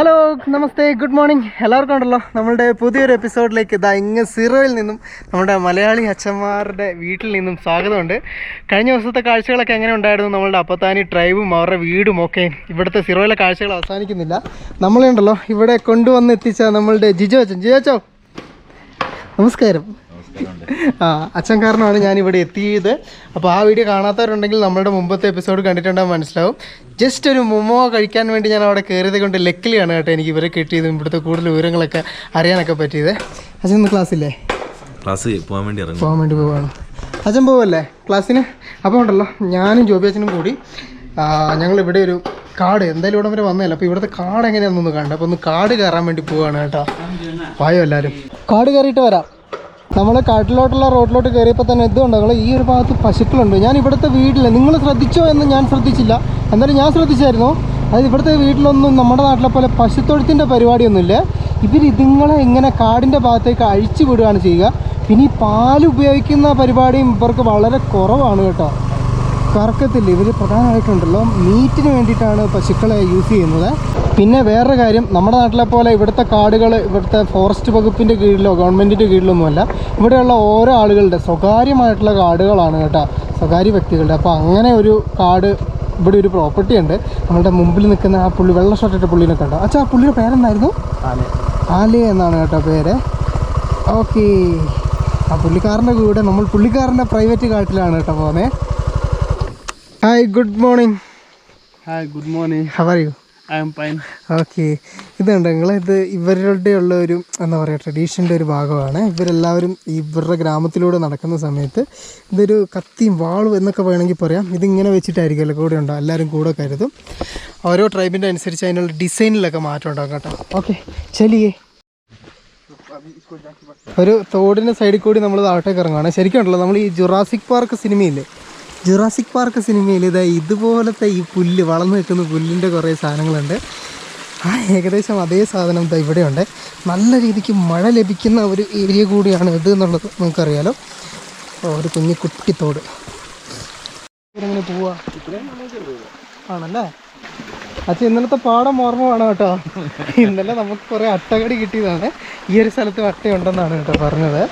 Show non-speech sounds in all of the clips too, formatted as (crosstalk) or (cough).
Hello നമസ്തേ good morning. എല്ലാവർക്കും ഉണ്ടല്ലോ. നമ്മളുടെ പുതിയൊരു എപ്പിസോഡിലേക്ക് ഇതാ ഇങ്ങ് സീറോയിൽ നിന്നും നമ്മുടെ മലയാളി അച്ഛന്മാരുടെ വീട്ടിൽ നിന്നും സ്വാഗതമുണ്ട്. കഴിഞ്ഞ ദിവസത്തെ കാഴ്ചകളൊക്കെ എങ്ങനെ ഉണ്ടായിരുന്നു? നമ്മളുടെ അപ്പത്താനി ട്രൈബും അവരുടെ വീടും ഒക്കെ ഇവിടുത്തെ സീറോയിലെ കാഴ്ചകൾ അവസാനിക്കുന്നില്ല. നമ്മളുണ്ടല്ലോ ഇവിടെ കൊണ്ടുവന്ന് എത്തിച്ച നമ്മളുടെ ജിജോ അച്ഛൻ. ജിജോ അച്ഛോ. നമസ്കാരം. ആ അച്ഛൻ കാരണമാണ് ഞാൻ ഇവിടെ എത്തിയത്. അപ്പോൾ ആ വീഡിയോ കാണാത്തവരുണ്ടെങ്കിൽ നമ്മുടെ മുമ്പത്തെ എപ്പിസോഡ് കണ്ടിട്ടുണ്ടാകും മനസ്സിലാവും. ജസ്റ്റ് ഒരു മൊമോ കഴിക്കാൻ വേണ്ടി ഞാൻ അവിടെ കയറിയത് കൊണ്ട് ലക്കിലിയാണ് കേട്ടോ എനിക്ക് ഇവരെ കിട്ടിയതും ഇവിടുത്തെ കൂടുതൽ വിവരങ്ങളൊക്കെ അറിയാനൊക്കെ പറ്റിയത്. അച്ഛൻ ഇന്ന് ക്ലാസ്സില്ലേ ക്ലാസ് പോകാൻ വേണ്ടി ഇറങ്ങും പോകാൻ വേണ്ടി പോവാണ്. അച്ഛൻ പോവല്ലേ? ക്ലാസ്സിന് അപ്പോൾ ഉണ്ടല്ലോ ഞാനും ജോബി അച്ഛനും കൂടി ഞങ്ങൾ ഇവിടെ ഒരു കാട് എന്തായാലും ഇവിടെ വരെ വന്നതല്ല? അപ്പോൾ ഇവിടുത്തെ കാട് എങ്ങനെയാണെന്നൊന്ന് കണ്ടു അപ്പോൾ ഒന്ന് കാട് കയറാൻ വേണ്ടി പോവാണ് കേട്ടോ. വായോ എല്ലാവരും കാട് കയറിയിട്ട് വരാം. നമ്മൾ കാട്ടിലോട്ടുള്ള റോഡിലോട്ട് കയറിയപ്പോൾ തന്നെ നിങ്ങൾ ഈ ഒരു ഭാഗത്ത് പശുക്കളുണ്ട്. ഞാൻ ഇവിടുത്തെ വീട്ടിൽ നിങ്ങൾ ശ്രദ്ധിച്ചോ എന്ന് ഞാൻ ശ്രദ്ധിച്ചില്ല. എന്നാലും ഞാൻ ശ്രദ്ധിച്ചായിരുന്നു. അതായത് ഇവിടുത്തെ വീട്ടിലൊന്നും നമ്മുടെ നാട്ടിലെ പോലെ പശുത്തൊഴുത്തിന്റെ പരിപാടിയൊന്നുമില്ല. ഇവർ ഇതുങ്ങളെ ഇങ്ങനെ കാടിന്റെ ഭാഗത്തേക്ക് അഴിച്ചു വിടുകയാണ് ചെയ്യുക. പിന്നെ ഈ പാൽ ഉപയോഗിക്കുന്ന പരിപാടിയും ഇവർക്ക് വളരെ കുറവാണ് കേട്ടോ. കറക്കത്തില്ല ഇവർ പ്രധാനമായിട്ടുണ്ടല്ലോ മീറ്റിന് വേണ്ടിയിട്ടാണ് പശുക്കളെ യൂസ് ചെയ്യുന്നത്. പിന്നെ വേറൊരു കാര്യം നമ്മുടെ നാട്ടിലെ പോലെ ഇവിടുത്തെ കാടുകൾ ഇവിടുത്തെ ഫോറസ്റ്റ് വകുപ്പിന്റെ കീഴിലോ ഗവൺമെന്റിന്റെ കീഴിലൊന്നുമല്ല. ഇവിടെയുള്ള ഓരോ ആളുകളുടെ സ്വകാര്യമായിട്ടുള്ള കാടുകളാണ് കേട്ടോ സ്വകാര്യ വ്യക്തികളുടെ. അപ്പോൾ അങ്ങനെ ഒരു കാട് ഇവിടെ ഒരു പ്രോപ്പർട്ടി ഉണ്ട്. നമ്മളുടെ മുമ്പിൽ നിൽക്കുന്ന ആ പുള്ളി വെള്ള ഷർട്ടിട്ട പുള്ളിനൊക്കെ ഉണ്ടോ അച്ഛാ ആ പുള്ളിയുടെ പേരെന്തായിരുന്നു? ആലേ. എന്നാണ് കേട്ടോ പേര്. ഓക്കേ ആ പുള്ളിക്കാരന്റെ കൂടെ നമ്മൾ പുള്ളിക്കാരന്റെ പ്രൈവറ്റ് കാട്ടിലാണ് കേട്ടോ പോകുന്നത് hi good morning Hi, good morning. How are you I am fine. Okay ഇതുണ്ട് നിങ്ങൾ ഇത് ഇവരുടെ ഉള്ള ഒരു എന്താ പറയുക ട്രഡീഷന്റെ ഒരു ഭാഗമാണ്. ഇവരെല്ലാവരും ഇവരുടെ ഗ്രാമത്തിലൂടെ നടക്കുന്ന സമയത്ത് ഇതൊരു കത്തിയും വാളും എന്നൊക്കെ വേണമെങ്കിൽ പറയാം. ഇതിങ്ങനെ വെച്ചിട്ടായിരിക്കുമല്ലോ കൂടെ ഉണ്ടാവും എല്ലാവരും കൂടെ കരുതും. ഓരോ ട്രൈബിന്റെ അനുസരിച്ച് അതിനുള്ള ഡിസൈനിലൊക്കെ മാറ്റം ഉണ്ടാകും കേട്ടോ. ഓക്കെ ചെലിയേ ഒരു തോടിന്റെ സൈഡിൽ കൂടി നമ്മൾ താഴത്തേക്ക് ഇറങ്ങുകയാണ് ശരിക്കും ഉണ്ടല്ലോ നമ്മൾ ഈ ജുറാസിക് പാർക്ക് സിനിമയില്ലേ ജുറാസിക് പാർക്ക് സിനിമയിൽ ഇതാ ഇതുപോലത്തെ ഈ പുല്ല് വളർന്നു നിൽക്കുന്ന പുല്ലിന്റെ കുറേ സാധനങ്ങളുണ്ട്. ആ ഏകദേശം അതേ സാധനം ഇതാ ഇവിടെയുണ്ട്. നല്ല രീതിക്ക് മഴ ലഭിക്കുന്ന ഒരു ഏരിയ കൂടിയാണ് ഇത് എന്നുള്ളത് നമുക്കറിയാലോ ഒരു കുഞ്ഞു കുട്ടിത്തോട് ഇവരെങ്ങനെ പോവാ. ആണല്ലേ? അച്ഛൻ ഇന്നലത്തെ പാടം ഓർമ്മ വേണം കേട്ടോ. ഇന്നലെ നമുക്ക് കുറേ അട്ടകടി കിട്ടിയതാണ്. ഈ ഒരു സ്ഥലത്ത് അട്ടയുണ്ടെന്നാണ് കേട്ടോ പറഞ്ഞത്.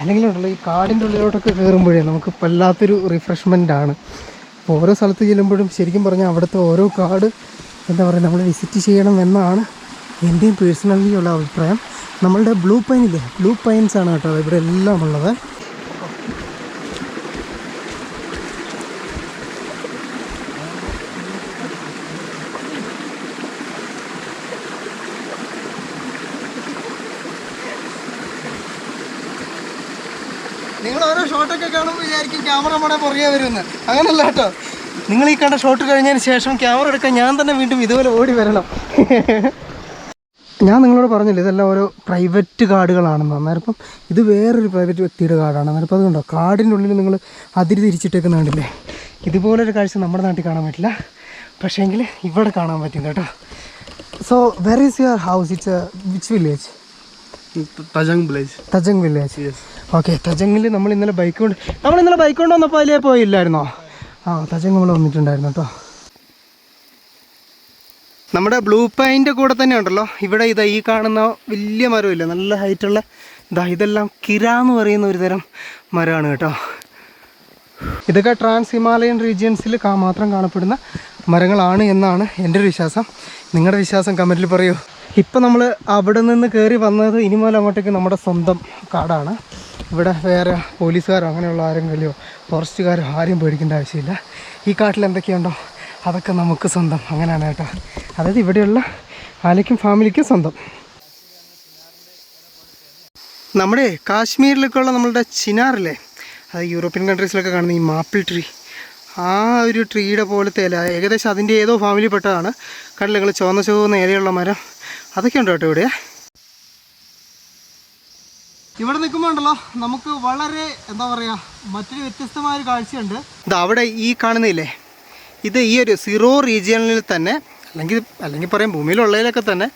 അല്ലെങ്കിൽ ഉണ്ടല്ലോ ഈ കാടിന്റെ ഉള്ളിലോട്ടൊക്കെ കയറുമ്പോഴേ നമുക്ക് വല്ലാത്തൊരു റിഫ്രഷ്മെന്റ് ആണ്. അപ്പോൾ ഓരോ സ്ഥലത്ത് ചെല്ലുമ്പോഴും ശരിക്കും പറഞ്ഞാൽ അവിടുത്തെ ഓരോ കാട് എന്താ പറയുക നമ്മൾ വിസിറ്റ് ചെയ്യണം എന്നാണ് എന്റെയും പേഴ്സണലി ഉള്ള അഭിപ്രായം. നമ്മളുടെ ബ്ലൂ പൈനില്ലേ ബ്ലൂ പൈൻസ് ആണ് കേട്ടോ ഇവിടെ എല്ലാം ഉള്ളത് നിങ്ങൾ ഓരോ ഷോട്ടൊക്കെ കാണുമ്പോൾ വിചാരിക്കും ക്യാമറ നമ്മുടെ പുറകെ വരുമെന്ന്. അങ്ങനല്ല കേട്ടോ. നിങ്ങൾ ഈ കണ്ട ഷോട്ട് കഴിഞ്ഞതിന് ശേഷം ക്യാമറ എടുക്കാൻ ഞാൻ തന്നെ വീണ്ടും ഇതുപോലെ ഓടി വരണം. ഞാൻ നിങ്ങളോട് പറഞ്ഞില്ല ഇതെല്ലാം ഓരോ പ്രൈവറ്റ് കാർഡുകളാണെന്ന് അന്നേരം ഇപ്പം ഇത് വേറൊരു പ്രൈവറ്റ് വ്യക്തിയുടെ കാർഡാണ് അന്നേരം ഇപ്പം അതുകൊണ്ടോ? കാർഡിന്റെ ഉള്ളിൽ നിങ്ങൾ അതിരി തിരിച്ചിട്ടേക്കുന്ന കണ്ടില്ലേ? ഇതുപോലൊരു കാഴ്ച നമ്മുടെ നാട്ടിൽ കാണാൻ പറ്റില്ല. പക്ഷേങ്കിൽ ഇവിടെ കാണാൻ പറ്റും കേട്ടോ. So where is your house it's which village Tajang village. Tajang village. Okay തജങ്ങിൽ നമ്മൾ ഇന്നലെ ബൈക്ക് കൊണ്ട് നമ്മൾ ഇന്നലെ ബൈക്ക് കൊണ്ട് വന്നപ്പോൾ അതിലേ പോയില്ലായിരുന്നോ? ആ തജങ് നമ്മൾ വന്നിട്ടുണ്ടായിരുന്നു കേട്ടോ. നമ്മുടെ ബ്ലൂ പൈന്റെ കൂടെ തന്നെ ഉണ്ടല്ലോ. ഇവിടെ ഇതാ ഈ കാണുന്ന വലിയ മരമില്ല? നല്ല ഹൈറ്റുള്ള ഇതാ ഇതെല്ലാം കിര എന്ന് പറയുന്ന ഒരു തരം മരമാണ് കേട്ടോ. ഇതൊക്കെ ട്രാൻസ് ഹിമാലയൻ റീജിയൻസിൽ മാത്രം കാണപ്പെടുന്ന മരങ്ങളാണ് എന്നാണ് എന്റെ ഒരു വിശ്വാസം. നിങ്ങളുടെ വിശ്വാസം കമന്റിൽ പറയൂ. ഇപ്പം നമ്മൾ അവിടെ നിന്ന് കയറി വന്നത് ഇനി മുതൽ അങ്ങോട്ടേക്ക് നമ്മുടെ സ്വന്തം കാടാണ്. ഇവിടെ വേറെ പോലീസുകാരോ അങ്ങനെയുള്ള ആരെങ്കിലോ ഫോറസ്റ്റുകാരോ ആരും പേടിക്കേണ്ട ആവശ്യമില്ല. ഈ കാട്ടിൽ എന്തൊക്കെയുണ്ടോ അതൊക്കെ നമുക്ക് സ്വന്തം. അങ്ങനെയാണ് കേട്ടോ. അതായത് ഇവിടെയുള്ള ആലയ്ക്കും ഫാമിലിക്കും സ്വന്തം. നമ്മുടെ കാശ്മീരിലൊക്കെ ഉള്ള നമ്മളുടെ ചിനാറില്ലേ? അത് യൂറോപ്യൻ കൺട്രീസിലൊക്കെ കാണുന്ന ഈ മാപ്പിൾ ട്രീ. ആ ഒരു ട്രീയുടെ പോലത്തെ ഇല. ഏകദേശം അതിന്റെ ഏതോ ഫാമിലിപ്പെട്ടതാണ് കണ്ടില്ല നിങ്ങൾ ചുവന്ന ചുവന്ന ഇലയുള്ള മരം. അതൊക്കെ ഉണ്ട് കേട്ടോ ഇവിടെ? ഇവിടെ നിൽക്കുമ്പോൾ ഉണ്ടല്ലോ നമുക്ക് വളരെ എന്താ പറയുക മറ്റൊരു വ്യത്യസ്തമായ ഒരു കാഴ്ചയുണ്ട്. ഇത് അവിടെ ഈ കാണുന്നില്ലേ? ഇത് ഈ ഒരു സിറോ റീജിയണിൽ തന്നെ അല്ലെങ്കിൽ അല്ലെങ്കിൽ പറയാം ഭൂമിയിലുള്ളതിലൊക്കെ തന്നെ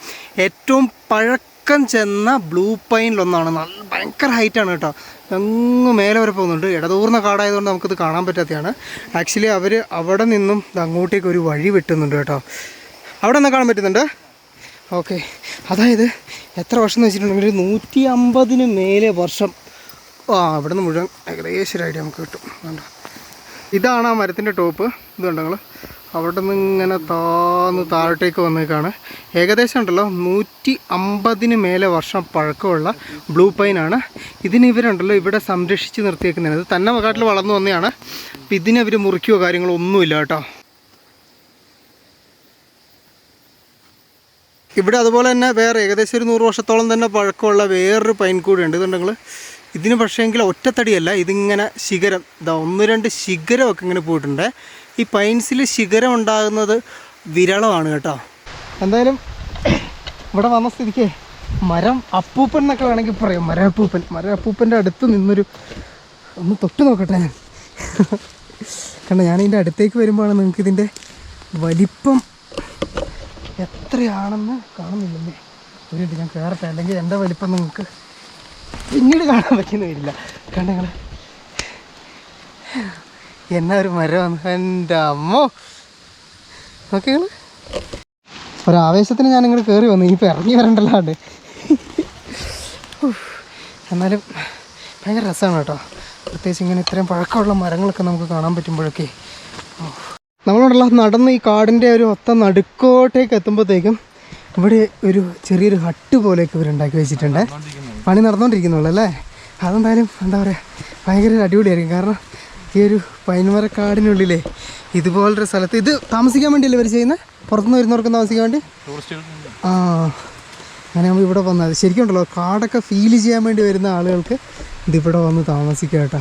ഏറ്റവും പഴക്കം ചെന്ന ബ്ലൂ പൈനിലൊന്നാണ് നല്ല ഭയങ്കര ഹൈറ്റാണ് കേട്ടോ. അങ്ങ് മേലെ വരെ പോകുന്നുണ്ട്. ഇടതൂർന്ന കാടായതുകൊണ്ട് നമുക്കിത് കാണാൻ പറ്റാത്തതാണ്. ആക്ച്വലി അവർ അവിടെ നിന്നും അങ്ങോട്ടേക്ക് ഒരു വഴി വെട്ടുന്നുണ്ട് കേട്ടോ. അവിടെ നിന്ന് കാണാൻ പറ്റുന്നുണ്ട്. ഓക്കെ. അതായത് എത്ര വർഷം എന്ന് വെച്ചിട്ടുണ്ടെങ്കിൽ നൂറ്റി അമ്പതിന് മേലെ വർഷം. ആ ഇവിടെ നിന്ന് മുഴുവൻ ഏകദേശം ഒരു ഐഡിയ നമുക്ക് കിട്ടും. ഇതാണ് ആ മരത്തിന്റെ ടോപ്പ്. ഇത് കണ്ടോ അവിടെ നിന്ന് ഇങ്ങനെ താന്ന് താഴോട്ടേക്ക് വന്നേക്കാണ്. ഏകദേശം ഉണ്ടല്ലോ നൂറ്റി അമ്പതിന് മേലെ വർഷം പഴക്കമുള്ള ബ്ലൂ പൈനാണ് ഇതിന് ഇവരുണ്ടല്ലോ ഇവിടെ സംരക്ഷിച്ച് നിർത്തിയേക്കുന്നത് തന്നെ കാട്ടിൽ വളർന്നു വന്നതാണ്. അപ്പം ഇതിനെ ഇവർ മുറിക്കുകയോ കാര്യങ്ങളോ ഒന്നുമില്ല കേട്ടോ. ഇവിടെ അതുപോലെ തന്നെ വേറെ ഏകദേശം ഒരു നൂറ് വർഷത്തോളം തന്നെ പഴക്കമുള്ള വേറൊരു പൈൻ കൂടിയുണ്ട് ഇതുണ്ടെങ്കിൽ ഇതിന് പക്ഷേങ്കിൽ ഒറ്റത്തടിയല്ല ഇതിങ്ങനെ ശിഖരം ഇതാ ഒന്ന് രണ്ട് ശിഖരമൊക്കെ ഇങ്ങനെ പോയിട്ടുണ്ട്. ഈ പൈൻസിൽ ശിഖരം ഉണ്ടാകുന്നത് വിരളമാണ് കേട്ടോ. എന്തായാലും ഇവിടെ വന്ന സ്ഥിതിക്ക് മരം അപ്പൂപ്പൻ എന്നൊക്കെ വേണമെങ്കിൽ പറയാം. മര അപ്പൂപ്പൻ മര അപ്പൂപ്പന്റെ അടുത്ത് നിന്നൊരു ഒന്ന് തൊട്ട് നോക്കട്ടെ ഞാൻ. കാരണം ഞാനിതിന്റെ അടുത്തേക്ക് വരുമ്പോഴാണ് നിങ്ങൾക്ക് ഇതിന്റെ വലിപ്പം എത്രയാണെന്ന് കാണുന്നില്ലേ ഒരു മിനിറ്റ് ഞാൻ കയറട്ടെ അല്ലെങ്കിൽ എന്റെ വലിപ്പം നിങ്ങൾക്ക് പിന്നീട് കാണാൻ പറ്റുന്ന വരില്ല. കണ്ട എന്നാ ഒരു മരമാണ്. എന്റെ അമ്മോ. നോക്കി ഒരാവേശത്തിന് ഞാൻ ഇങ്ങോട്ട് കയറി വന്നു. ഇനിയിപ്പോൾ ഇറങ്ങി വരണ്ടല്ലാണ്ട്. എന്നാലും ഭയങ്കര രസമാണ് കേട്ടോ. പ്രത്യേകിച്ച് ഇങ്ങനെ ഇത്രയും പഴക്കമുള്ള മരങ്ങളൊക്കെ നമുക്ക് കാണാൻ പറ്റുമ്പോഴൊക്കെ. നമ്മളുണ്ടല്ലോ നടന്ന് ഈ കാടിന്റെ ഒരു ഒത്ത നടുക്കോട്ടേക്ക് എത്തുമ്പോഴത്തേക്കും ഇവിടെ ഒരു ചെറിയൊരു ഹട്ട് പോലെയൊക്കെ ഇവർ ഉണ്ടാക്കി വെച്ചിട്ടുണ്ട്. പണി നടന്നുകൊണ്ടിരിക്കുന്നുള്ളൂ അല്ലേ? അതെന്തായാലും എന്താ പറയുക ഭയങ്കര അടിപൊളിയായിരിക്കും. കാരണം ഈ ഒരു പൈൻമരക്കാടിനുള്ളിലെ ഇതുപോലൊരു സ്ഥലത്ത് ഇത് താമസിക്കാൻ വേണ്ടിയല്ലേ ഇവർ ചെയ്യുന്നത് പുറത്തുനിന്ന് വരുന്നവർക്ക് താമസിക്കാൻ വേണ്ടി? ആ. അങ്ങനെ നമ്മൾ ഇവിടെ വന്നത് ശരിക്കും ഉണ്ടല്ലോ കാടൊക്കെ ഫീൽ ചെയ്യാൻ വേണ്ടി വരുന്ന ആളുകൾക്ക് ഇതിവിടെ വന്ന് താമസിക്കാം കേട്ടോ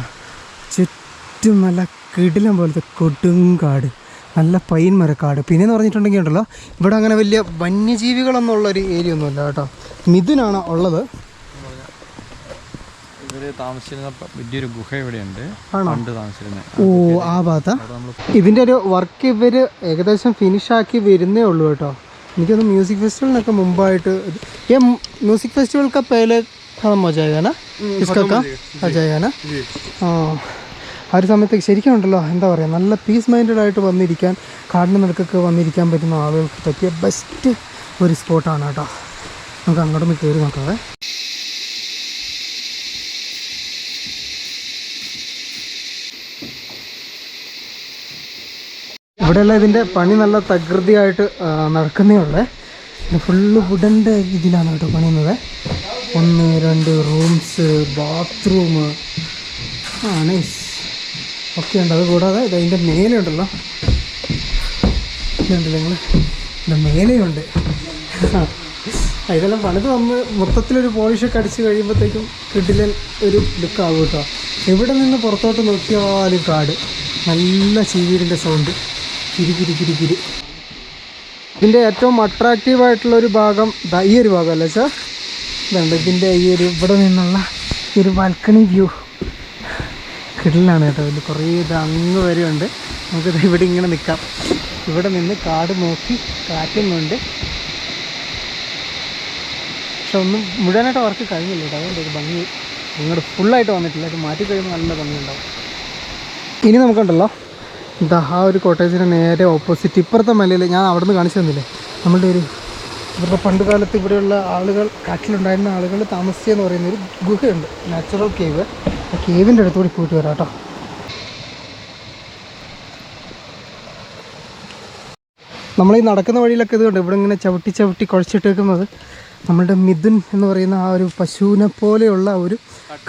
ചുറ്റും നല്ല കിടിലം പോലത്തെ കൊടുങ്കാട്. നല്ല പൈൻ മരക്കാട് പിന്നെന്ന് പറഞ്ഞിട്ടുണ്ടെങ്കിൽ ഉണ്ടല്ലോ ഇവിടെ അങ്ങനെ വലിയ വന്യജീവികളൊന്നും ഉള്ള ഒരു ഏരിയ ഒന്നുമില്ല കേട്ടോ മിഥുനാണ് ഉള്ളത് ഇവര് താമസിച്ചിരുന്ന പ- വലിയൊരു ഗുഹ ഇവിടെയുണ്ട് ആണോ? പണ്ട് താമസിച്ചിരുന്നത് ഓ ആ ഭാഗത്താ ഇതിൻ്റെ ഒരു വർക്ക് ഇവർ ഏകദേശം ഫിനിഷ് ആക്കി വരുന്നേ ഉള്ളൂ കേട്ടോ എനിക്കൊന്ന് മ്യൂസിക് ഫെസ്റ്റിവലിനൊക്കെ മുമ്പായിട്ട് ഇത്- ये म्यूजिक फेस्टिवल का पहले खत्म हो जाएगा ना इसका का आ जाएगा ना ആ ആ ഒരു സമയത്തേക്ക് ശരിക്കും ഉണ്ടല്ലോ എന്താ പറയുക നല്ല പീസ് മൈൻഡഡ് ആയിട്ട് വന്നിരിക്കാൻ കാടിന് നിരക്കൊക്കെ വന്നിരിക്കാൻ പറ്റുന്ന ആളുകൾക്ക് പറ്റിയ ബെസ്റ്റ് ഒരു സ്പോട്ടാണ് കേട്ടോ. നമുക്ക് അങ്ങോട്ടൊന്ന് കയറി നോക്കാവേ. ഇവിടെയുള്ള ഇതിന്റെ പണി നല്ല തകൃതിയായിട്ട് നടക്കുന്നേ ഉള്ളേ. ഫുള്ള് വുഡന്റെ ഇതിലാണ് കേട്ടോ പണിയുന്നത്. ഒന്ന് രണ്ട് റൂംസ് ബാത്റൂം ആ നൈസ് ഒക്കെ ഉണ്ട്. അത് കൂടാതെ ഇത് അതിന്റെ മേലെ ഉണ്ടല്ലോ ഇതുണ്ടല്ലോ നിങ്ങൾ ഇതിന്റെ മേലെയുണ്ട് ഇതെല്ലാം പണിത് വന്ന് മൊത്തത്തിലൊരു പോളിഷൊക്കെ അടിച്ച് കഴിയുമ്പോഴത്തേക്കും കിടിലൻ ഒരു ലുക്കാവും കേട്ടോ. എവിടെ നിന്ന് പുറത്തോട്ട് നോക്കിയാലും കാട്. നല്ല ചീവീടിന്റെ സൗണ്ട് കിരി കിരി കിരി കിരി. ഇതിന്റെ ഏറ്റവും അട്രാക്റ്റീവ് ഒരു ഭാഗം ഈ ഒരു ഭാഗം അല്ലേ സാർ ഇതുണ്ട്. ഇതിന്റെ ഈ ഒരു ഇവിടെ നിന്നുള്ള ഒരു ബാൽക്കണി വ്യൂ കിടലാണ് കേട്ടോ. ഇതിൽ കുറേ ഇത് അങ്ങ് വരെ ഉണ്ട് നമുക്കിത് ഇവിടെ ഇങ്ങനെ നിൽക്കാം ഇവിടെ നിന്ന് കാട് നോക്കി കാറ്റുന്നുണ്ട്. പക്ഷെ ഒന്നും മുഴുവനായിട്ട് വർക്ക് കഴിഞ്ഞില്ല കേട്ടോ. അതുകൊണ്ട് ഒരു ഭംഗി അങ്ങോട്ട് ഫുള്ളായിട്ട് വന്നിട്ടില്ല. അത് മാറ്റി കഴിയുമ്പോൾ നല്ല ഭംഗിയുണ്ടാവും. ഇനി നമുക്കുണ്ടല്ലോ. ഇതാ ആ ഒരു കോട്ടേജിന് നേരെ ഓപ്പോസിറ്റ് ഇപ്പുറത്തെ മലയിൽ ഞാൻ അവിടെ നിന്ന് കാണിച്ചു തന്നില്ലേ? നമ്മളുടെ ഒരു ഇവരുടെ പണ്ട് കാലത്ത് ഇവിടെയുള്ള ആളുകൾ കാട്ടിലുണ്ടായിരുന്ന ആളുകൾ താമസിച്ചെന്ന് പറയുന്ന ഒരു ഗുഹയുണ്ട്. നാച്ചുറൽ കേവ് ആ കേവിന്റെ അടുത്തുകൂടി പോയിട്ട് വരാം കേട്ടോ. നമ്മൾ ഈ നടക്കുന്ന വഴിയിലൊക്കെ ഇത് കണ്ടു ഇവിടെ ഇങ്ങനെ ചവിട്ടി ചവിട്ടി കുഴച്ചിട്ടേക്കുന്നത് നമ്മളുടെ മിഥുൻ എന്ന് പറയുന്ന ആ ഒരു പശുവിനെ പോലെയുള്ള ഒരു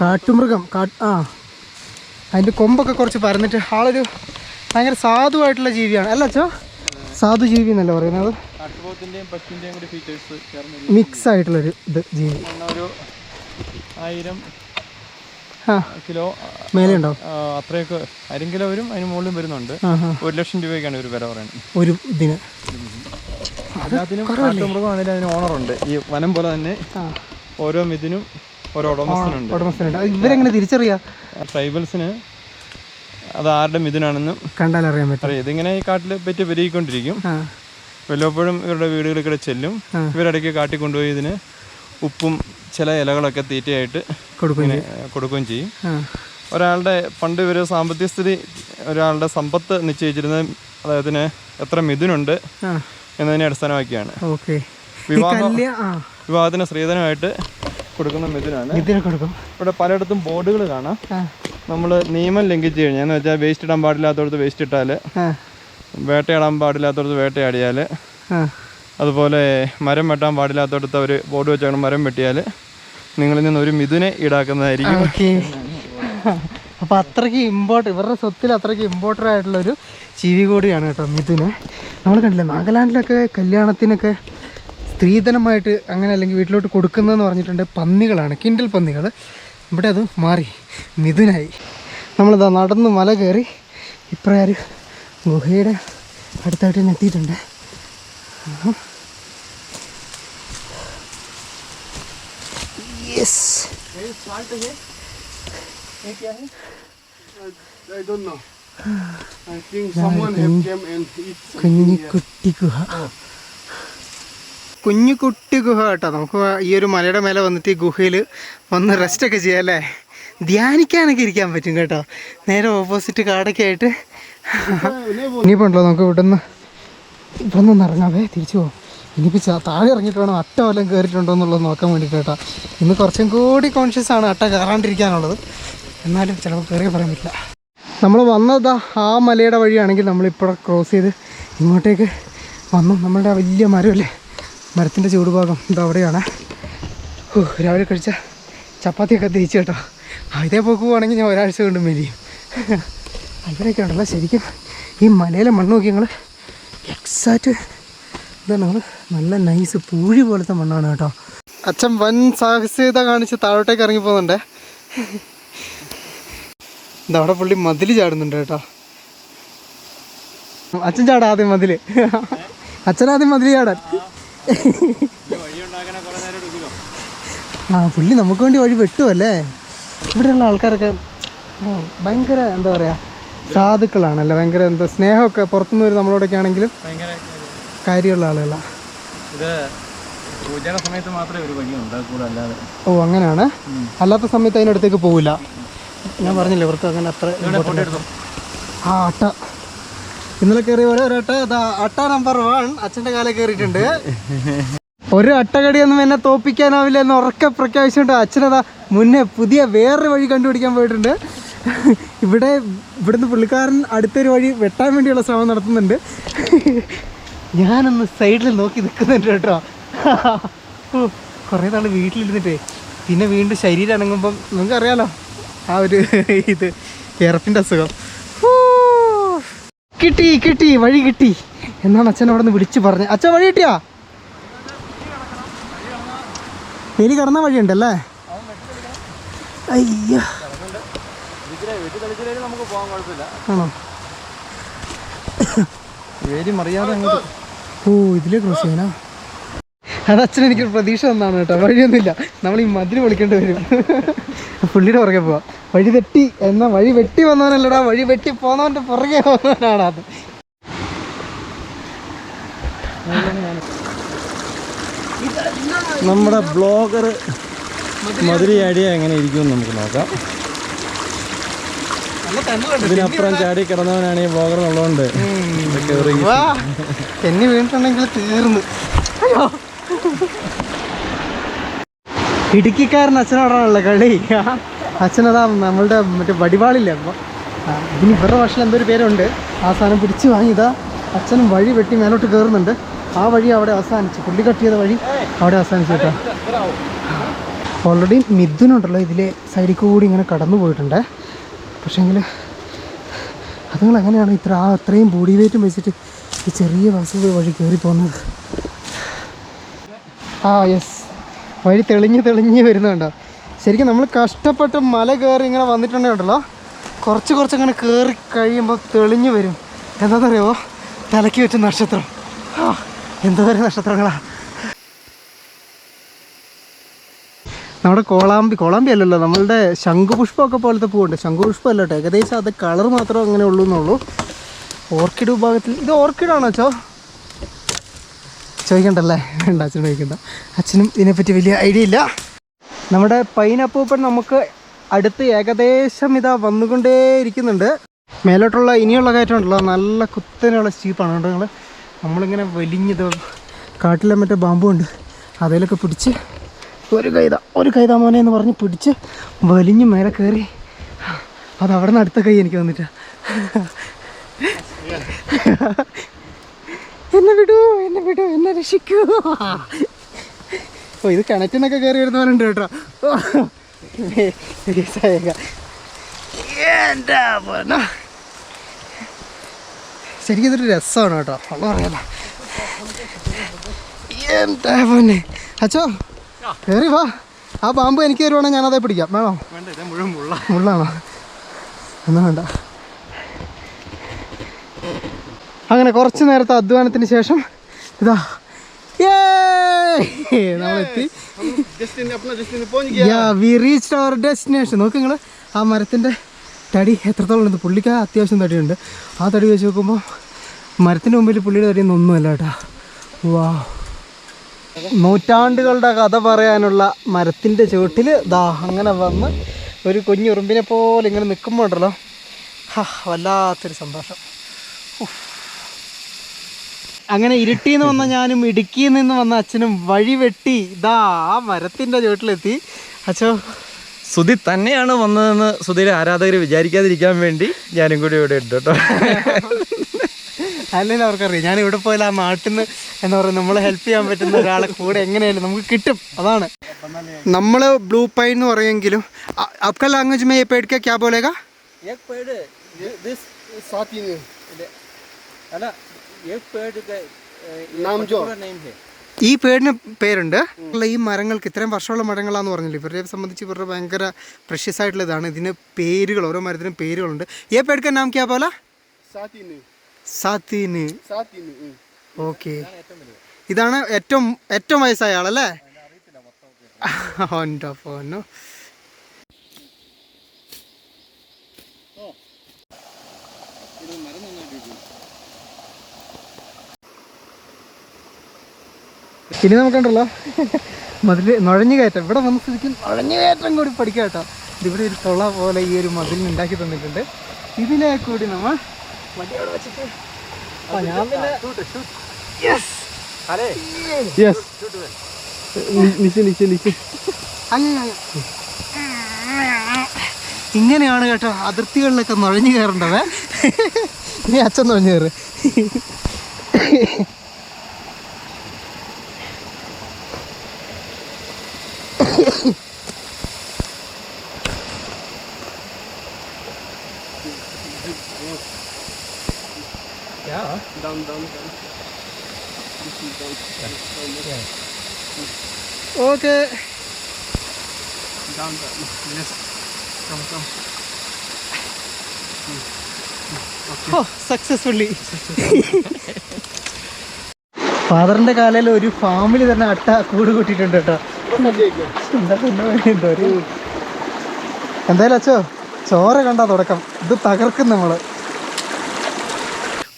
കാട്ടുമൃഗം. കാ ആ. അതിന്റെ കൊമ്പൊക്കെ കുറച്ച് പരന്നിട്ട് ആളൊരു ഭയങ്കര സാധുവായിട്ടുള്ള ജീവിയാണ്. അല്ല അച്ഛോ. സാധു ജീവി എന്നല്ല പറയുന്നത്? മിക്സ് ആയിട്ടുള്ളൊരു ഇത് ജീവി. ആയിരം കിലോ മേലെ ഉണ്ടോ അത്രയൊക്കെ ആയിരം കിലോ വരും അതിന് മുകളിലും വരുന്നുണ്ട്. ഒരു ലക്ഷം രൂപയ്ക്കാണ് ഒരു വില പറയുന്നത്. ഒരു ഇതിന്. എല്ലാത്തിനും കാട്ടുമൃഗം അതിന് ഓണറുണ്ട്. ഈ വനം പോലെ തന്നെ ഓരോ ഇതിനും ഓരോ ഉടമസ്ഥനുണ്ട്. ഉടമസ്ഥനുണ്ട്. ഇവരെങ്ങനെ തിരിച്ചറിയാം? ട്രൈബൽസിന് അത് ആരുടെ മിഥുനാണെന്നും കണ്ടാൽ അറിയാൻ പറ്റും. അറിയാം. ഇതിങ്ങനെ ഈ കാട്ടിൽ പറ്റി പെരുകിക്കൊണ്ടിരിക്കും. വല്ലപ്പോഴും ഇവരുടെ വീടുകളിൽ കൂടെ ചെല്ലും. ഇവരിടയ്ക്ക് കാട്ടി കൊണ്ടുപോയി ഇതിന് ഉപ്പും ചില ഇലകളൊക്കെ തീറ്റയായിട്ട് കൊടുക്കും കൊടുക്കുകയും ചെയ്യും. ഒരാളുടെ പണ്ട് ഇവർ സാമ്പത്തിക സ്ഥിതി ഒരാളുടെ സമ്പത്ത് നിശ്ചയിച്ചിരുന്നത് അതായത് എത്ര മിഥുനുണ്ട് എന്നതിനെ അടിസ്ഥാനമാക്കിയാണ്. ഓക്കെ. വിവാഹം വിവാഹത്തിന് സ്ത്രീധനമായിട്ട് കൊടുക്കുന്ന മിഥുനാണ്. ഇവിടെ പലയിടത്തും ബോർഡുകൾ കാണാം. നമ്മൾ നിയമം ലംഘിച്ചു കഴിഞ്ഞാൽ എന്ന് വെച്ചാൽ വേസ്റ്റ് ഇടാൻ പാടില്ലാത്തടത്ത് വേസ്റ്റ് ഇട്ടാൽ വേട്ടയാടാൻ പാടില്ലാത്തടത്ത് വേട്ടയാടിയാൽ അതുപോലെ മരം വെട്ടാൻ പാടില്ലാത്തടത്ത് അവർ ബോർഡ് വെച്ചാണ് മരം വെട്ടിയാൽ നിങ്ങളിൽ നിന്ന് ഒരു മിഥുനെ ഈടാക്കുന്നതായിരിക്കും. അപ്പോൾ അത്രയ്ക്ക് ഇമ്പോർട്ട് ഇവരുടെ സ്വത്തിൽ അത്രയ്ക്ക് ഇമ്പോർട്ടന്റ് ആയിട്ടുള്ള ഒരു ജീവി കൂടിയാണ് കേട്ടോ മിഥുന്. നമ്മൾ കണ്ടില്ല നാഗാലാൻഡിലൊക്കെ കല്യാണത്തിനൊക്കെ സ്ത്രീധനമായിട്ട് അങ്ങനെ അല്ലെങ്കിൽ വീട്ടിലോട്ട് കൊടുക്കുന്നതെന്ന് പറഞ്ഞിട്ടുണ്ട് പന്നികളാണ് കിൻഡൽ പന്നികൾ ഇവിടെ അത് മാറി. മിഥുനായി. നമ്മളിതാ നടന്ന് മല കയറി ഇപ്രകാരം ഗുഹയുടെ അടുത്തായിട്ട് തന്നെ എത്തിയിട്ടുണ്ട്. യെസ് ഗുഹ. Don't കുഞ്ഞിക്കുട്ടി ഗുഹ കേട്ടോ. നമുക്ക് ഈ ഒരു മലയുടെ മേലെ വന്നിട്ട് ഈ ഗുഹയിൽ വന്ന് റെസ്റ്റ് ഒക്കെ ചെയ്യാം അല്ലേ? ധ്യാനിക്കാനൊക്കെ ഇരിക്കാൻ പറ്റും കേട്ടോ. നേരെ ഓപ്പോസിറ്റ് കാടൊക്കെ ആയിട്ട്. ഇനിയിപ്പോൾ ഉണ്ടോ നമുക്ക് ഇവിടെ നിന്ന് ഇറങ്ങാവേ തിരിച്ചു പോകും ഇനിയിപ്പോൾ താഴെ ഇറങ്ങിയിട്ട് വേണം അട്ട വല്ലതും കയറിയിട്ടുണ്ടോ എന്നുള്ളത് നോക്കാൻ വേണ്ടിയിട്ട് കേട്ടോ. ഇന്ന് കുറച്ചും കൂടി കോൺഷ്യസ് ആണ് അട്ട കയറാണ്ടിരിക്കാനുള്ളത്. എന്നാലും ചിലപ്പോൾ കയറിയ പറയാൻ പറ്റില്ല. നമ്മൾ വന്നതാ ആ മലയുടെ വഴിയാണെങ്കിൽ നമ്മളിപ്പോൾ ക്രോസ് ചെയ്ത് ഇങ്ങോട്ടേക്ക് വന്നു. നമ്മളുടെ വലിയ മരമല്ലേ മരത്തിന്റെ ചൂടുഭാഗം ഇതാ അവിടെയാണ്. രാവിലെ കഴിച്ച ചപ്പാത്തിയൊക്കെ തേച്ച് കേട്ടോ. ഇതേ പോക്ക് പോവാണെങ്കിൽ ഞാൻ ഒരാഴ്ച കൊണ്ട് മെലിയും ഇവിടെയൊക്കെ ഉണ്ടല്ലോ ശരിക്കും ഈ മലയിലെ മണ്ണ് നോക്കി ഞങ്ങൾ എക്സാക്റ്റ് ഇതാണ് നമ്മൾ നല്ല നൈസ് പൂഴി പോലത്തെ മണ്ണാണ് കേട്ടോ. അച്ഛൻ വൻ സാഹസികത കാണിച്ച് താഴോട്ടേക്ക് ഇറങ്ങി പോകുന്നുണ്ടേ. അവിടെ പുള്ളി മതിൽ ചാടുന്നുണ്ട് കേട്ടോ. അച്ഛൻ ചാടാ ആദ്യം മതിൽ. അച്ഛനാദ്യം മതിൽ ചാടാൻ. ആ പുള്ളി നമുക്ക് വേണ്ടി വഴി വെട്ടുമല്ലേ ഇവിടെയുള്ള ആൾക്കാരൊക്കെ ഭയങ്കര എന്താ പറയുക സാധുക്കളാണല്ലേ? ഭയങ്കര എന്താ സ്നേഹമൊക്കെ പുറത്തുനിന്ന് വരും നമ്മളോടൊക്കെ ആണെങ്കിലും കാര്യമുള്ള ആളുകളാണ് സമയത്ത് മാത്രമേ ഒരു അല്ലാതെ. ഓ അങ്ങനെയാണ്? അല്ലാത്ത സമയത്ത് അതിനടുത്തേക്ക് പോവില്ല. ഞാൻ പറഞ്ഞില്ലേ ഇവർക്ക് അങ്ങനെ അത്ര ആട്ട ആ അട്ട. ഇന്നലെ കയറിയ ഒരു അട്ട അട്ട നമ്പർ വൺ അച്ഛന്റെ കാലം കയറിയിട്ടുണ്ട് ഒരു അട്ടകടിയൊന്നും എന്നെ തോപ്പിക്കാനാവില്ല എന്ന് ഉറക്കെ പ്രഖ്യാപിച്ചിട്ടുണ്ട്. അച്ഛനതാ മുന്നേ പുതിയ വേറൊരു വഴി കണ്ടുപിടിക്കാൻ പോയിട്ടുണ്ട്. ഇവിടെ ഇവിടുന്ന് പുള്ളിക്കാരൻ അടുത്തൊരു വഴി വെട്ടാൻ വേണ്ടിയുള്ള ശ്രമം നടത്തുന്നുണ്ട്. ഞാനൊന്ന് സൈഡിൽ നോക്കി നിൽക്കുന്നുണ്ട് കേട്ടോ. കുറേ നാൾ വീട്ടിലിരുന്നിട്ടേ. പിന്നെ വീണ്ടും ശരീരം അനങ്ങുമ്പം നിങ്ങൾക്കറിയാലോ ആ ഒരു ഇത് കിറപ്പിന്റെ അസുഖം. കിട്ടി കിട്ടി വഴി കിട്ടി. എന്നാണ് അച്ഛൻ അവിടെ നിന്ന് വിളിച്ച് പറഞ്ഞത്. അച്ഛൻ വഴി കിട്ടിയാ? എലി കടന്ന വഴിയുണ്ടല്ലേ? അയ്യോ. ആണോ? വേലി മറിയാതെ ഓ ഇതിലേ ക്രോസ് ചെയ്യാനാ? അത് അച്ഛൻ എനിക്ക് പ്രതീക്ഷ തന്നാണ് കേട്ടോ. വഴിയൊന്നുമില്ല. നമ്മൾ ഈ മതിൽ വിളിക്കേണ്ടി വരും. പുള്ളിയുടെ പുറകെ പോവാം. വഴി തെറ്റി എന്നാ വഴി വെട്ടി വന്നവനല്ലടാ. വഴി വെട്ടി പോന്നവന്റെ പുറകെ പോകുന്നവനാണ് അത്. നമ്മുടെ ബ്ലോഗർ മധുരി ചാടിയ എങ്ങനെ ഇരിക്കും നമുക്ക് നോക്കാം. ഇതിനപ്പുറം ചാടി കിടന്നവനാണ് ഈ ബ്ലോഗർ ഉള്ളതുകൊണ്ട് വാ. എന്നെ വീണിട്ടുണ്ടെങ്കിൽ തീർന്നു അയ്യോ. ഇടുക്കിക്കാരൻ അച്ഛനോടാണല്ലോ കളി. അച്ഛനതാ നമ്മളുടെ മറ്റേ വടിവാളില്ലേ അപ്പോൾ ഇതിന് ഇവരുടെ ഭാഷയിൽ എന്തൊരു പേരുണ്ട്. ആ സാധനം പിടിച്ച് വാങ്ങിയതാ. അച്ഛനും വഴി വെട്ടി മേലോട്ട് കയറുന്നുണ്ട് ആ വഴി അവിടെ അവസാനിച്ചു. പുള്ളി കട്ട് ചെയ്ത വഴി അവിടെ അവസാനിച്ചു കേട്ടോ. ഓൾറെഡി മിഥുനുണ്ടല്ലോ ഇതിലെ സൈഡിൽ കൂടി ഇങ്ങനെ കടന്നു പോയിട്ടുണ്ട്. പക്ഷേങ്കിൽ അതുങ്ങൾ എങ്ങനെയാണ് ഇത്ര ആ അത്രയും ബോഡി വെയിറ്റും വെച്ചിട്ട് ഈ ചെറിയ ബസ് വഴി കയറി പോകുന്നത്? ആ യെസ് വഴി തെളിഞ്ഞ് തെളിഞ്ഞ് വരുന്നുണ്ടോ? ശരിക്കും നമ്മൾ കഷ്ടപ്പെട്ട് മല കയറി ഇങ്ങനെ വന്നിട്ടുണ്ടെങ്കിലോ കുറച്ച് കുറച്ച് അങ്ങനെ കയറി കഴിയുമ്പോൾ തെളിഞ്ഞ് വരും. എന്താണെന്നറിയോ തലയ്ക്ക് വെച്ച നക്ഷത്രം. ആ എന്തോരം നക്ഷത്രങ്ങളാണ് നമ്മുടെ കോളാമ്പി കോളാമ്പി അല്ലല്ലോ നമ്മളുടെ ശംഖുപുഷ്പമൊക്കെ പോലത്തെ പൂവുണ്ട്. ശംഖുപുഷ്പം അല്ല കേട്ടോ ഏകദേശം അത് കളർ മാത്രമേ അങ്ങനെ ഉള്ളൂ എന്നുള്ളൂ. ഓർക്കിഡ് വിഭാഗത്തിൽ ഇത് ഓർക്കിഡാണോ ചോ ചോദിക്കണ്ടല്ലേ? വേണ്ട അച്ഛനും ചോദിക്കണ്ട. അച്ഛനും ഇതിനെപ്പറ്റി വലിയ ഐഡിയ ഇല്ല. നമ്മുടെ പൈനപ്പൂപ്പൻ നമുക്ക് അടുത്ത് ഏകദേശം ഇതാ വന്നുകൊണ്ടേയിരിക്കുന്നുണ്ട്. മേലോട്ടുള്ള ഇനിയുള്ള കയറ്റമുണ്ടല്ലോ. നല്ല കുത്തനെയുള്ള സ്റ്റീപ്പാണ് കേട്ടോ ഞങ്ങൾ നമ്മളിങ്ങനെ വലിഞ്ഞത് കാട്ടിലെ മറ്റേ ബാമ്പു ഉണ്ട്. അതിലൊക്കെ പിടിച്ച് ഒരു കൈത ഒരു കൈത മോനെ എന്ന് പറഞ്ഞ് പിടിച്ച് വലിഞ്ഞ് മേലെ കയറി. അത് അവിടെ നിന്ന് അടുത്ത കൈ എനിക്ക് വന്നിട്ടാ. എന്നെ വിടൂ എന്നെ വിടൂ എന്നെ രക്ഷിക്കൂ. ഓ ഇത് കിണറ്റിനൊക്കെ കയറി വരുന്നവരുണ്ട് കേട്ടോ. എന്താ പറഞ്ഞ. ശരിക്കും ഇതൊരു രസമാണ് കേട്ടോ. ഉള്ള പറയാലോ. എന്താ പൊന്നെ? അച്ചോ കയറി വാ. ആ പാമ്പ് എനിക്ക് തരുവാണെങ്കിൽ ഞാനതേ പിടിക്കാം. വേണോ? മുള്ളാണോ? എന്നാ വേണ്ട. അങ്ങനെ കുറച്ച് നേരത്തെ അധ്വാനത്തിന് ശേഷം ഇതാ. നമ്മളെത്തി. വി ഡെസ്റ്റിനേഷൻ നോക്ക് നിങ്ങൾ ആ മരത്തിന്റെ തടി എത്രത്തോളം ഉണ്ട്? പുള്ളിക്ക് അത്യാവശ്യം തടിയുണ്ട്. ആ തടി വെച്ച് നോക്കുമ്പോൾ മരത്തിന്റെ മുമ്പിൽ പുള്ളിയുടെ തടിയൊന്നും ഒന്നുമല്ല കേട്ടാ. വാ നൂറ്റാണ്ടുകളുടെ കഥ പറയാനുള്ള മരത്തിന്റെ ചുവട്ടിൽ ദാ അങ്ങനെ വന്ന് ഒരു കുഞ്ഞുറുമ്പിനെ പോലെ ഇങ്ങനെ നിൽക്കുമ്പോൾ ഉണ്ടല്ലോ വല്ലാത്തൊരു സന്തോഷം. അങ്ങനെ ഇരുട്ടിയിൽ വന്ന ഞാനും ഇടുക്കിയിൽ നിന്ന് വന്ന അച്ഛനും വഴി വെട്ടി ഇതാ ആ മരത്തിന്റെ ചുവട്ടിലെത്തി. അച്ഛോ. സുധി തന്നെയാണ് വന്നതെന്ന് സുധിയുടെ ആരാധകർ വിചാരിക്കാതിരിക്കാൻ വേണ്ടി ഞാനും കൂടി ഇവിടെ ഇട്ടു കേട്ടോ. അല്ലെങ്കിൽ അവർക്കറിയാം. ഞാൻ ഇവിടെ പോയാൽ ആ നാട്ടിൽ നിന്ന് എന്താ പറയുക നമ്മളെ ഹെൽപ്പ് ചെയ്യാൻ പറ്റുന്ന ഒരാളെ കൂടെ എങ്ങനെയായാലും നമുക്ക് കിട്ടും. അതാണ്. നമ്മൾ ബ്ലൂ പൈൻ എന്ന് പറയുമെങ്കിലും അപ്ക ലാംഗ്വേജ് മേ പേഡ് ക്യാ ബോലേഗാ അല്ല एक पेड़ दिस साथ ही में अला एक पेड़ का नाम जो नेम है ഈ പേരിന് പേരുണ്ട് ഉള്ള ഈ മരങ്ങൾക്ക് ഇത്രയും വർഷമുള്ള മരങ്ങളാന്ന് പറഞ്ഞില്ല ഇവരെ സംബന്ധിച്ച് ഇവരുടെ ഭയങ്കര പ്രഷ്യസ് ആയിട്ടുള്ള ഇതാണ് ഇതിന് പേരുകൾ ഓരോ മരത്തിനും പേരുകളുണ്ട് ഏ പേടുക്ക നാം ക്യാ പോലെ साथ ही में സാത്തീന് साथ ही में हम्म। ഓക്കെ ഇതാണ് ഏറ്റവും ഏറ്റവും വയസ്സായ ആളല്ലേ (laughs) എൻ്റെ ഫോനോ ഇനി നമുക്ക് നമുക്കുണ്ടല്ലോ മതിൽ നുഴഞ്ഞു കയറ്റം. ഇവിടെ വന്ന സ്ഥിതിക്ക് നുഴഞ്ഞു കയറ്റം കൂടി പഠിക്കാം കേട്ടോ. ഇവിടെ ഒരു തുള പോലെ ഈ ഒരു മതിലിന് ഉണ്ടാക്കി തന്നിട്ടുണ്ട്. ഇതിലെ കൂടി നമ്മൾ വണ്ടി അവിടെ വെച്ചിട്ട് ആ ഞാൻ പിന്നെ ഇങ്ങനെയാണ് കേട്ടോ അതിർത്തികളിലൊക്കെ നുഴഞ്ഞു കയറേണ്ടത്. നീ അച്ഛൻ നുഴഞ്ഞു കയറ്. Down dan, dan. Okay yes come come successfully ഫാദറിന്റെ കാലയിൽ ഒരു ഫാമിലി തന്നെ അട്ട കൂട് കൂട്ടിയിട്ടുണ്ട് കേട്ടോ എന്തായാലും അച്ഛോ ചോര കണ്ടാ തുടക്കം. ഇത് തകർക്കും നമ്മൾ.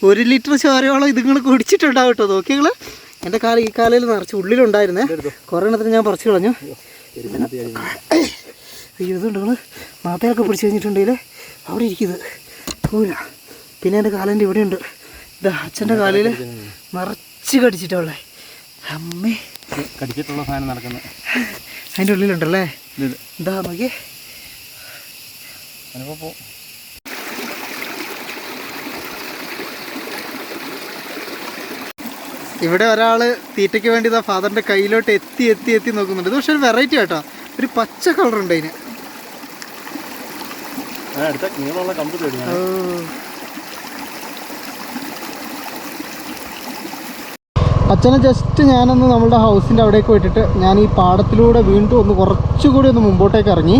ഒരു ലിറ്റർ ചോരയോളം ഇതുങ്ങൾ കുടിച്ചിട്ടുണ്ടാവും കേട്ടോ. നോക്കി നിങ്ങൾ. എന്റെ കാല ഈ കാലയിൽ നിറച്ച് ഉള്ളിലുണ്ടായിരുന്നേ. കുറേ എണ്ണത്തിന് ഞാൻ പറിച്ചു കളഞ്ഞു. അയ്യോ ഇതുണ്ട് മാത്തയൊക്കെ പിടിച്ചു കഴിഞ്ഞിട്ടുണ്ടെങ്കിൽ അവിടെ ഇരിക്കുന്നത്. പോല പിന്നെ എന്റെ കാലിന്റെ ഇവിടെയുണ്ട്. ഇതാ അച്ഛന്റെ കാലിൽ നിറച്ച് കടിച്ചിട്ടുള്ളേ അമ്മേ. കടിച്ചിട്ടുള്ള സാധനം നടക്കുന്നത് അതിന്റെ ഉള്ളിലുണ്ടല്ലേ? എന്താ നോക്കി അനുഭവം ഇവിടെ ഒരാൾ തീറ്റയ്ക്ക് വേണ്ടി ഇതാ ഫാദറിന്റെ കയ്യിലോട്ട് എത്തി എത്തി എത്തി നോക്കുന്നുണ്ട്. ഇത് പക്ഷെ ഒരു വെറൈറ്റി കേട്ടോ ഒരു പച്ച കളർ ഉണ്ട് അതിന്. ഓ. അച്ഛനെ ജസ്റ്റ് ഞാനൊന്ന് നമ്മുടെ ഹൗസിന്റെ അവിടേക്ക് പോയിട്ടിട്ട് ഞാൻ ഈ പാടത്തിലൂടെ വീണ്ടും ഒന്ന് കുറച്ചുകൂടി ഒന്ന് മുമ്പോട്ടേക്ക് ഇറങ്ങി.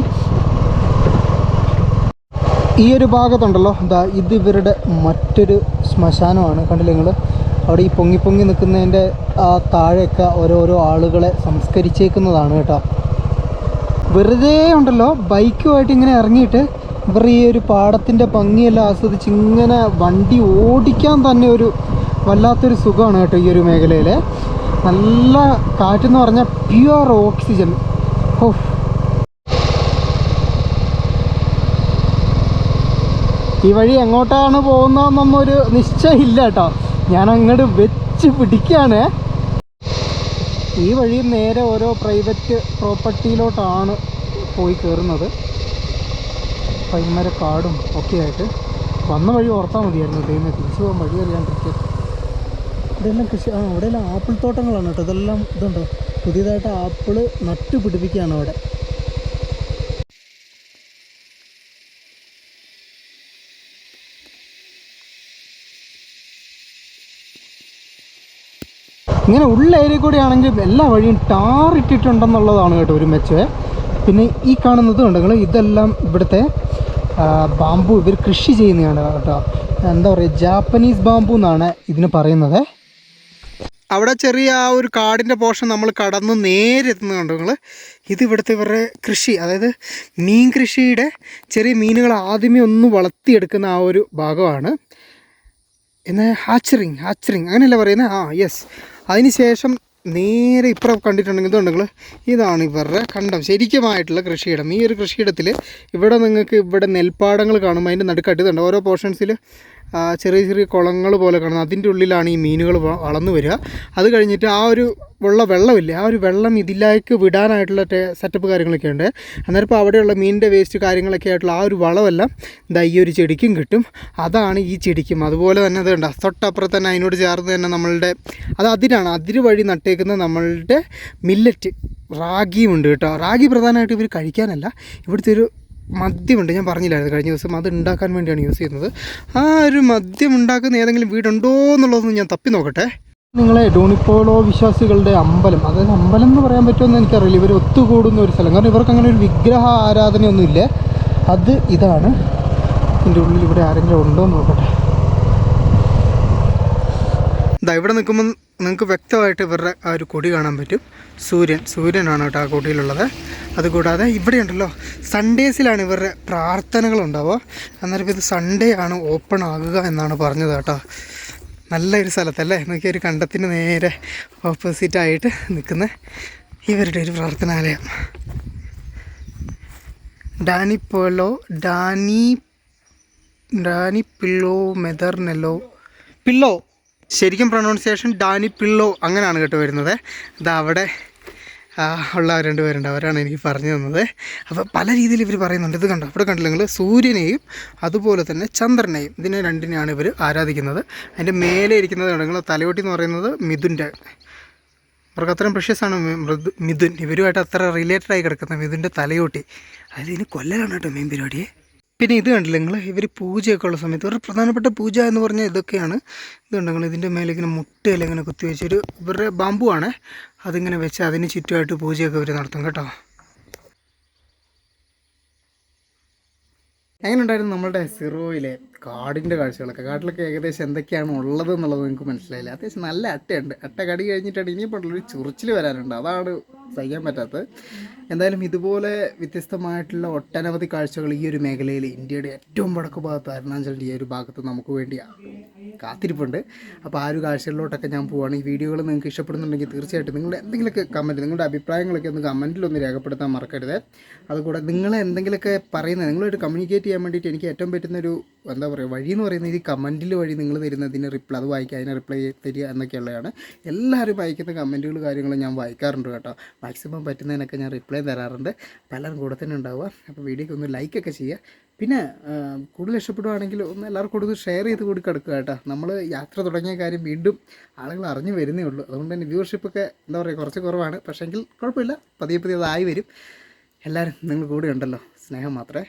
ഈ ഒരു ഭാഗത്തുണ്ടല്ലോ എന്താ ഇത് ഇവരുടെ മറ്റൊരു ശ്മശാനമാണ്. കണ്ടില്ലേ നിങ്ങൾ അവിടെ ഈ പൊങ്ങി പൊങ്ങി നിൽക്കുന്നതിന്റെ ആ താഴെയൊക്കെ ഓരോരോ ആളുകളെ സംസ്കരിച്ചേക്കുന്നതാണ് കേട്ടോ. വെറുതെ ഉണ്ടല്ലോ ബൈക്കുമായിട്ട് ഇങ്ങനെ ഇറങ്ങിയിട്ട് ഇവർ ഈ ഒരു പാടത്തിന്റെ ഭംഗിയെല്ലാം ആസ്വദിച്ച് ഇങ്ങനെ വണ്ടി ഓടിക്കാൻ തന്നെ ഒരു വല്ലാത്തൊരു സുഖമാണ് കേട്ടോ ഈ ഒരു മേഖലയിൽ നല്ല കാറ്റെന്ന് പറഞ്ഞാൽ പ്യുവർ ഓക്സിജൻ ഓ ഈ വഴി എങ്ങോട്ടാണ് പോകുന്നതെന്നൊന്നും ഒരു നിശ്ചയമില്ല കേട്ടോ. ഞാൻ അങ്ങോട്ട് വെച്ച് പിടിക്കുകയാണ് ഈ വഴി നേരെ ഓരോ പ്രൈവറ്റ് പ്രോപ്പർട്ടിയിലോട്ടാണ് പോയി കയറുന്നത് പൈമര കാടും ഒക്കെ ആയിട്ട്. വന്ന വഴി ഓർത്താൽ മതിയായിരുന്നു. ദൈവമേ തിരിച്ചു പോകാൻ വഴി അറിയാണ്ടിരിക്കുക ഇതെല്ലാം കൃഷി ആ ഇവിടെയെല്ലാം ആപ്പിൾ തോട്ടങ്ങളാണ് കേട്ടോ. ഇതെല്ലാം ഇതുണ്ടോ? പുതിയതായിട്ട് ആപ്പിൾ നട്ടു പിടിപ്പിക്കുകയാണ് അവിടെ. ഇങ്ങനെ ഉള്ള ഏരിയ കൂടി ആണെങ്കിൽ എല്ലാ വഴിയും ടാർ ഇട്ടിട്ടുണ്ടെന്നുള്ളതാണ് കേട്ടോ ഒരു മെച്ചേ പിന്നെ ഈ കാണുന്നത് ഉണ്ടെങ്കിൽ ഇതെല്ലാം ഇവിടുത്തെ ബാമ്പു ഇവർ കൃഷി ചെയ്യുന്നതാണ് കേട്ടോ. എന്താ പറയുക ജാപ്പനീസ് ബാമ്പു എന്നാണ് ഇതിന് പറയുന്നത്. അവിടെ ചെറിയ ആ ഒരു കാടിന്റെ പോർഷൻ നമ്മൾ കടന്ന് നേരെ എത്തുന്നത് കണ്ടോ നിങ്ങൾ? ഇത് ഇവിടുത്തെ ഇവരുടെ കൃഷി അതായത് മീൻ കൃഷിയുടെ ചെറിയ മീനുകൾ ആദ്യമേ ഒന്ന് വളർത്തിയെടുക്കുന്ന ആ ഒരു ഭാഗമാണ്. എന്നാൽ ഹാച്ചറിങ് ഹാച്ചറിങ് അങ്ങനെയല്ല പറയുന്നത്? ആ യെസ് അതിന് ശേഷം നേരെ ഇപ്പുറം കണ്ടിട്ടുണ്ടെങ്കിൽ ഇതുണ്ടെങ്കിൽ ഇതാണ് ഇവരുടെ കണ്ടം. ശരിക്കുമായിട്ടുള്ള കൃഷിയിടം. ഈ ഒരു കൃഷിയിടത്തിൽ ഇവിടെ നിങ്ങൾക്ക് ഇവിടെ നെൽപ്പാടങ്ങൾ കാണും. അതിന്റെ നടുക്കായിട്ട് ഇതുണ്ട്. ഓരോ പോർഷൻസിൽ ചെറിയ ചെറിയ കുളങ്ങൾ പോലെ കാണുന്നത് അതിന്റെ ഉള്ളിലാണ് ഈ മീനുകൾ വളർന്നു വരിക. അത് കഴിഞ്ഞിട്ട് ആ ഒരു ഉള്ള വെള്ളമില്ല. ആ ഒരു വെള്ളം ഇതിലേക്ക് വിടാനായിട്ടുള്ള സെറ്റപ്പ് കാര്യങ്ങളൊക്കെ ഉണ്ട്. അന്നേരം ഇപ്പോൾ അവിടെയുള്ള മീനിന്റെ വേസ്റ്റ് കാര്യങ്ങളൊക്കെ ആയിട്ടുള്ള ആ ഒരു വളമെല്ലാം ഇതാ ഈ ഒരു ചെടിക്കും കിട്ടും. അതാണ് ഈ ചെടിക്കും. അതുപോലെ തന്നെ അത് ഉണ്ട് തൊട്ടപ്പുറത്ത് തന്നെ അതിനോട് ചേർന്ന് തന്നെ നമ്മളുടെ അത് അതിരാണ്. അതിര് വഴി നട്ടേക്കുന്ന നമ്മളുടെ മില്ലറ്റ് റാഗിയും ഉണ്ട് കേട്ടോ. റാഗി പ്രധാനമായിട്ട് ഇവർ കഴിക്കാനല്ല ഇവിടുത്തെ ഒരു മദ്യമുണ്ട്. ഞാൻ പറഞ്ഞില്ലായിരുന്നു കഴിഞ്ഞ ദിവസം. അത് ഉണ്ടാക്കാൻ വേണ്ടിയാണ് യൂസ് ചെയ്യുന്നത്. ആ ഒരു മദ്യം ഉണ്ടാക്കുന്ന ഏതെങ്കിലും വീടുണ്ടോ എന്നുള്ളതൊന്നും ഞാൻ തപ്പി നോക്കട്ടെ. നിങ്ങളെ ഡോണിപ്പോളോ വിശ്വാസികളുടെ അമ്പലം. അതായത് അമ്പലം എന്ന് പറയാൻ പറ്റുമെന്ന് എനിക്കറിയില്ല. ഇവർ ഒത്തുകൂടുന്ന ഒരു സ്ഥലം. കാരണം ഇവർക്ക് അങ്ങനെ ഒരു വിഗ്രഹ ആരാധനയൊന്നുമില്ല. അത് ഇതാണ്. ഇതിന്റെ ഉള്ളിൽ ഇവിടെ ആരെങ്കിലും ഉണ്ടോ എന്ന് നോക്കട്ടെ. ഇതാ ഇവിടെ നിൽക്കുമ്പോൾ നിങ്ങൾക്ക് വ്യക്തമായിട്ട് ഇവരുടെ ആ ഒരു കൊടി കാണാൻ പറ്റും. സൂര്യൻ. സൂര്യനാണ് കേട്ടോ ആ കൊടിയിലുള്ളത്. അതുകൂടാതെ ഇവിടെ ഉണ്ടല്ലോ. സൺഡേസിലാണ് ഇവരുടെ പ്രാർത്ഥനകളുണ്ടാവുക. അന്നേരം ഇത് സൺഡേ ആണ് ഓപ്പൺ ആകുക എന്നാണ് പറഞ്ഞത് കേട്ടോ. നല്ലൊരു സ്ഥലത്തല്ലേ? നോക്കിയ ഒരു കണ്ടത്തിന് നേരെ ഓപ്പോസിറ്റായിട്ട് നിൽക്കുന്ന ഇവരുടെ ഒരു പ്രാർത്ഥനാലയം. ഡാനി പോലോ ഡാനി ഡാനി പിള്ളോ മെതർനെല്ലോ പിള്ളോ ശരിക്കും പ്രൊണൗൺസിയേഷൻ ഡാനി പിള്ളോ അങ്ങനെയാണ് കേട്ടോ വരുന്നത്. അതവിടെ അവിടെ ഉള്ള രണ്ട് പേരുണ്ട് അവരാണ് എനിക്ക് പറഞ്ഞു തന്നത്. അപ്പോൾ പല രീതിയിൽ ഇവർ പറയുന്നുണ്ട്. ഇത് കണ്ടോ? ഇവിടെ കണ്ടില്ല നിങ്ങൾ സൂര്യനെയും അതുപോലെ തന്നെ ചന്ദ്രനെയും ഇതിനെ രണ്ടിനെയാണ് ഇവർ ആരാധിക്കുന്നത്. അതിന്റെ മേലെ ഇരിക്കുന്നത് നിങ്ങൾ തലയോട്ടി എന്ന് പറയുന്നത് മിഥുന്റെ. അവർക്ക് അത്രയും പ്രഷ്യസാണ് മൃദു മിഥുൻ. ഇവരുമായിട്ട് അത്ര റിലേറ്റഡ് ആയി കിടക്കുന്ന മിഥുന്റെ തലയോട്ടി. അതിൽ ഇനി കൊല്ലലാണ് കേട്ടോ മെയിൻ പരിപാടിയെ പിന്നെ ഇത് കണ്ടില്ല നിങ്ങൾ ഇവർ പൂജയൊക്കെ ഉള്ള സമയത്ത് ഒരു പ്രധാനപ്പെട്ട പൂജ എന്ന് പറഞ്ഞാൽ ഇതൊക്കെയാണ്. ഇത് കണ്ടെങ്കിൽ ഇതിന്റെ മേലെ ഇങ്ങനെ മുട്ടയിൽ ഇങ്ങനെ കുത്തി വെച്ചൊരു ഇവരുടെ ബാമ്പു ആണ്. അതിങ്ങനെ വെച്ച് അതിന് ചുറ്റുമായിട്ട് പൂജയൊക്കെ ഇവർ നടത്തും കേട്ടോ. എങ്ങനെ ഉണ്ടായിരുന്നു നമ്മളുടെ സിറോയിലെ കാടിന്റെ കാഴ്ചകളൊക്കെ. കാട്ടിലൊക്കെ ഏകദേശം എന്തൊക്കെയാണ് ഉള്ളത് എന്നുള്ളത് നിങ്ങൾക്ക് മനസ്സിലായില്ല. അത്യാവശ്യം നല്ല അട്ടയുണ്ട്. അട്ട കടി കഴിഞ്ഞിട്ടാണ് ഇനിയിപ്പോൾ ഒരു ചുറിച്ചിൽ വരാനുണ്ട്. അതാണ് സഹിക്കാൻ പറ്റാത്തത്. എന്തായാലും ഇതുപോലെ വ്യത്യസ്തമായിട്ടുള്ള ഒട്ടനവധി കാഴ്ചകൾ ഈ ഒരു മേഖലയിൽ ഇന്ത്യയുടെ ഏറ്റവും വടക്ക് ഭാഗത്ത് അരുണാചലിന്റെ ഈ ഒരു ഭാഗത്ത് നമുക്ക് വേണ്ടി കാത്തിരിപ്പുണ്ട്. അപ്പോൾ ആ ഒരു കാഴ്ചകളിലോട്ടൊക്കെ ഞാൻ പോവുകയാണ് ഈ വീഡിയോകൾ നിങ്ങൾക്ക് ഇഷ്ടപ്പെടുന്നുണ്ടെങ്കിൽ തീർച്ചയായിട്ടും നിങ്ങളുടെ എന്തെങ്കിലുമൊക്കെ കമന്റ് നിങ്ങളുടെ അഭിപ്രായങ്ങളൊക്കെ ഒന്ന് കമന്റിലൊന്ന് രേഖപ്പെടുത്താൻ മറക്കരുത്. അതുകൂടെ നിങ്ങൾ എന്തെങ്കിലുമൊക്കെ പറയുന്നത് നിങ്ങളൊരു കമ്മ്യൂണിക്കേറ്റ് ചെയ്യാൻ വേണ്ടിയിട്ട് എനിക്ക് ഏറ്റവും പറ്റുന്ന ഒരു എന്താ പറയുക വഴി എന്ന് പറയുന്നത് ഈ കമന്റിൽ വഴി നിങ്ങൾ തരുന്നതിന് റിപ്ലൈ അത് വായിക്കുക അതിനെ റിപ്ലൈ തരിക എന്നൊക്കെയുള്ളതാണ് എല്ലാവരും വായിക്കുന്ന കമന്റുകൾ കാര്യങ്ങളും ഞാൻ വായിക്കാറുണ്ട് കേട്ടോ. മാക്സിമം പറ്റുന്നതിനൊക്കെ ഞാൻ റിപ്ലൈ തരാറുണ്ട്. പലരും കൂടെ തന്നെ ഉണ്ടാവുക. അപ്പോൾ വീഡിയോക്ക് ഒന്ന് ലൈക്കൊക്കെ ചെയ്യുക. പിന്നെ കൂടുതൽ ഇഷ്ടപ്പെടുവാണെങ്കിൽ ഒന്ന് എല്ലാവർക്കും കൂടുതൽ ഷെയർ ചെയ്ത് കൂടി കിടക്കുക കേട്ടോ. നമ്മൾ യാത്ര തുടങ്ങിയ കാര്യം വീണ്ടും ആളുകൾ അറിഞ്ഞു വരുന്നേ ഉള്ളൂ. അതുകൊണ്ട് തന്നെ വ്യൂവർഷിപ്പൊക്കെ എന്താ പറയുക കുറച്ച് കുറവാണ്. പക്ഷേ എങ്കിൽ കുഴപ്പമില്ല. പതിയെ പതിയെ അതായി വരും. എല്ലാവരും നിങ്ങൾ കൂടെ ഉണ്ടല്ലോ. സ്നേഹം മാത്രമേ